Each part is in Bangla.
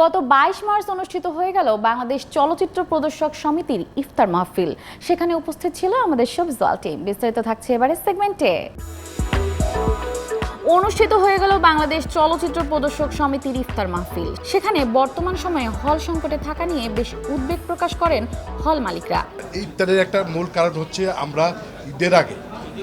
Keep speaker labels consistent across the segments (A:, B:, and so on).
A: গত বাইশ মার্চ অনুষ্ঠিত হয়ে গেল বাংলাদেশ চলচ্চিত্র প্রদর্শক সমিতির ইফতার মাহফিল। সেখানে উপস্থিত ছিল আমাদের সবজওয়াল টিম। বিস্তারিত থাকছে এবারের সেগমেন্টে। অনুষ্ঠিত হয়ে গেল বাংলাদেশ চলচ্চিত্র প্রদর্শক সমিতির ইফতার মাহফিল। সেখানে বর্তমান সময়ে হল সংকটে থাকা নিয়ে বেশ উদ্বেগ প্রকাশ করেন হল মালিকরা।
B: ইফতারের একটা মূল কারণ হচ্ছে আমরা ঈদের আগে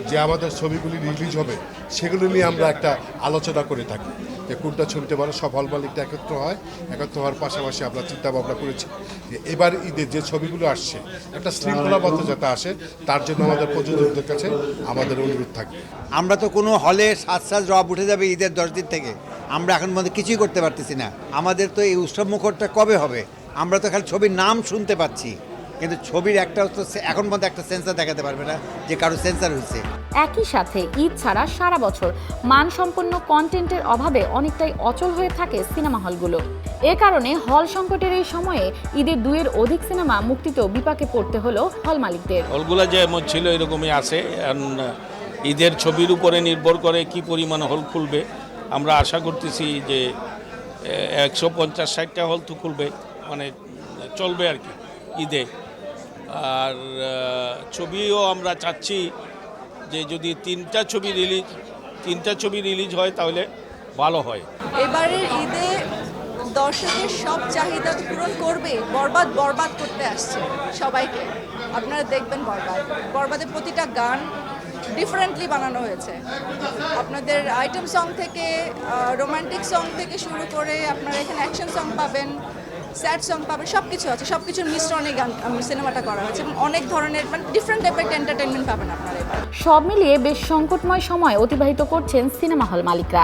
B: যে আমাদের ছবিগুলি রিলিজ হবে, সেগুলো নিয়ে আমরা একটা আলোচনা করে থাকি। যে কোনটা ছবিতে বলে সব হল মালিকটা একত্র হয়। একত্র হওয়ার পাশাপাশি আমরা চিন্তা ভাবনা করেছি যে এবার ঈদের যে ছবিগুলো আসছে, একটা শৃঙ্খলাবদ্ধ যাতে আসে, তার জন্য আমাদের প্রযোজকদের কাছে আমাদের অনুরোধ থাকবে।
C: আমরা তো কোনো হলে সাত সাত রব উঠে যাবে ঈদের দশ দিন থেকে। আমরা এখন মধ্যে কিছুই করতে পারতেছি না। আমাদের তো এই উৎসব মুখরটা কবে হবে? আমরা তো খালি ছবির নাম শুনতে পাচ্ছি। কিন্তু ছবির একটা তো এখন পর্যন্ত একটা সেন্সার দেখাতে পারবে না যে কারও সেন্সার হয়েছে।
A: একই সাথে ঈদ ছাড়া সারা বছর মানসম্পন্ন কন্টেন্টের অভাবে অনেকটাই অচল হয়ে থাকে সিনেমা হলগুলো। এ কারণে হল সংকটের এই সময়ে ঈদের দুয়ের অধিক সিনেমা মুক্তিতেও বিপাকে পড়তে হলো হল মালিকদের।
D: হলগুলো যেমন ছিল এরকমই আছে। ঈদের ছবির উপরে নির্ভর করে কি পরিমাণ হল খুলবে। আমরা আশা করতেছি যে একশো পঞ্চাশ ষাটটা হল তো খুলবে। মানে চলবে আর কি ঈদে। আর ছবিও আমরা চাচ্ছি যে যদি তিনটা ছবি রিলিজ, তিনটা ছবি রিলিজ হয় তাহলে ভালো হয়।
E: এবারের ঈদে দর্শকের সব চাহিদা পূরণ করবে, বরবাদ বরবাদ করতে আসছে সবাইকে। আপনারা দেখবেন বরবাদ। বরবাদের প্রতিটা গান ডিফারেন্টলি বানানো হয়েছে। আপনাদের আইটেম সং থেকে রোমান্টিক সং থেকে শুরু করে আপনারা এখানে অ্যাকশন সং পাবেন। স্যাড সং পাবেন সব কিছু আছে সব কিছুর মিশ্রণে গান সিনেমাটা করা হয়েছে এবং অনেক ধরনের মানে ডিফারেন্ট টাইপের এন্টারটেনমেন্ট পাবেন আপনারা এবার।
A: সব মিলিয়ে বেশ সংকটময় সময় অতিবাহিত করছেন সিনেমা হল মালিকরা।